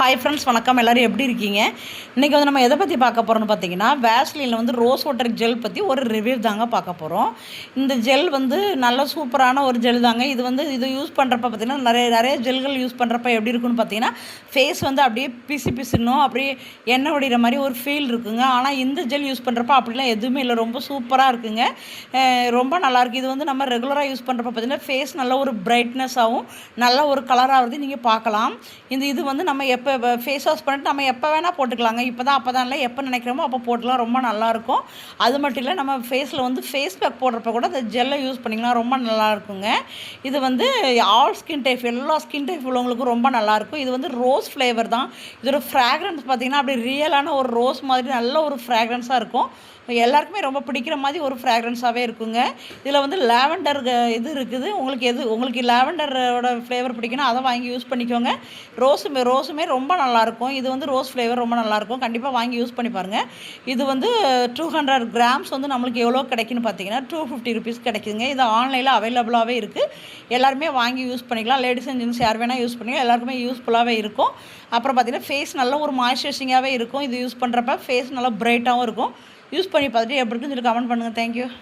Hi friends வணக்கம். எல்லோரும் எப்படி இருக்கீங்க? இன்றைக்கி வந்து நம்ம எதை பற்றி பார்க்க போகிறோம்னு பார்த்தீங்கன்னா வேஸ்லினில் வந்து ரோஸ் வாட்டர் ஜெல் பற்றி ஒரு ரிவ்யூ தாங்க பார்க்க போகிறோம் இந்த ஜெல் வந்து நல்ல சூப்பரான ஒரு ஜெல் தாங்க. இது வந்து இது யூஸ் பண்ணுறப்ப பார்த்திங்கன்னா நிறைய நிறைய ஜெல்கள் யூஸ் பண்ணுறப்ப எப்படி இருக்குன்னு பார்த்தீங்கன்னா ஃபேஸ் வந்து அப்படியே பிசு பிசுன்னும் அப்படியே எண்ணெய் வடிகிற மாதிரி ஒரு ஃபீல் இருக்குங்க. ஆனால் இந்த ஜெல் யூஸ் பண்ணுறப்ப அப்படிலாம் எதுவுமே இல்லை. ரொம்ப சூப்பராக இருக்குங்க. ரொம்ப நல்லாயிருக்கு இது வந்து நம்ம ரெகுலராக யூஸ் பண்ணுறப்ப பார்த்தீங்கன்னா ஃபேஸ் நல்ல ஒரு பிரைட்னஸாகவும் நல்ல ஒரு கலராகிறது நீங்கள் பார்க்கலாம். இந்த இது வந்து நம்ம எப்போ இப்போ ஃபேஸ் வாஷ் பண்ணிட்டு நம்ம எப்போ வேணால் போட்டுக்கலாங்க. இப்போ தான் அப்போ தான் இல்லை எப்போ நினைக்கிறோமோ அப்போ போட்டுக்கலாம். ரொம்ப நல்லாயிருக்கும். அது மட்டும் இல்லை நம்ம ஃபேஸில் வந்து ஃபேஸ் பேக் போடுறப்ப கூட இந்த ஜெல்லை யூஸ் பண்ணிக்கலாம் ரொம்ப நல்லா இருக்குங்க இது வந்து ஆல் ஸ்கின் டைப் எல்லா ஸ்கின் டைப் உள்ளவங்களுக்கும் ரொம்ப நல்லாயிருக்கும். இது வந்து ரோஸ் ஃப்ளேவர் தான். இதோட ஃப்ராக்ரன்ஸ் பார்த்திங்கன்னா அப்படி ரியலான ஒரு ரோஸ் மாதிரி நல்ல ஒரு ஃப்ராக்ரன்ஸாக இருக்கும். எல்லாருக்குமே ரொம்ப பிடிக்கிற மாதிரி ஒரு ஃப்ராக்ரன்ஸாகவே இருக்குங்க. இதில் வந்து லாவெண்டர் இது இருக்குது. உங்களுக்கு எது உங்களுக்கு லாவெண்டரோட ஃப்ளேவர் பிடிக்குன்னா அதை வாங்கி யூஸ் பண்ணிக்கோங்க. ரோஸுமே ரோஸுமே ரொம்ப நல்லாயிருக்கும். இது வந்து ரோஸ் ஃப்ளேவர் ரொம்ப நல்லாயிருக்கும். கண்டிப்பாக வாங்கி யூஸ் பண்ணி பாருங்கள் இது வந்து டூ ஹண்ட்ரட் கிராம்ஸ் வந்து நம்மளுக்கு எவ்வளோ கிடைக்குன்னு பார்த்தீங்கன்னா டூ ஃபிஃப்டி ருபீஸ் கிடைக்குதுங்க. இது ஆன்லைனில் அவைலபிளாகவே இருக்குது எல்லாருமே வாங்கி யூஸ் பண்ணிக்கலாம். லேடிஸ் அண்ட் ஜென்ஸ் யார் வேணால் யூஸ் பண்ணிக்கலாம். எல்லாருக்குமே யூஸ்ஃபுல்லாகவே இருக்கும். அப்புறம் பார்த்தீங்கன்னா ஃபேஸ் நல்ல ஒரு மாய்ஸ்சரைசிங்காகவே இருக்கும். இது யூஸ் பண்ணுறப்ப ஃபேஸ் நல்லா பிரைட்டாகவும் இருக்கும். யூஸ் பண்ணி பார்த்துட்டு எப்படி இருக்குன்னு சொல்லி கமெண்ட் பண்ணுங்கள் தேங்க்யூ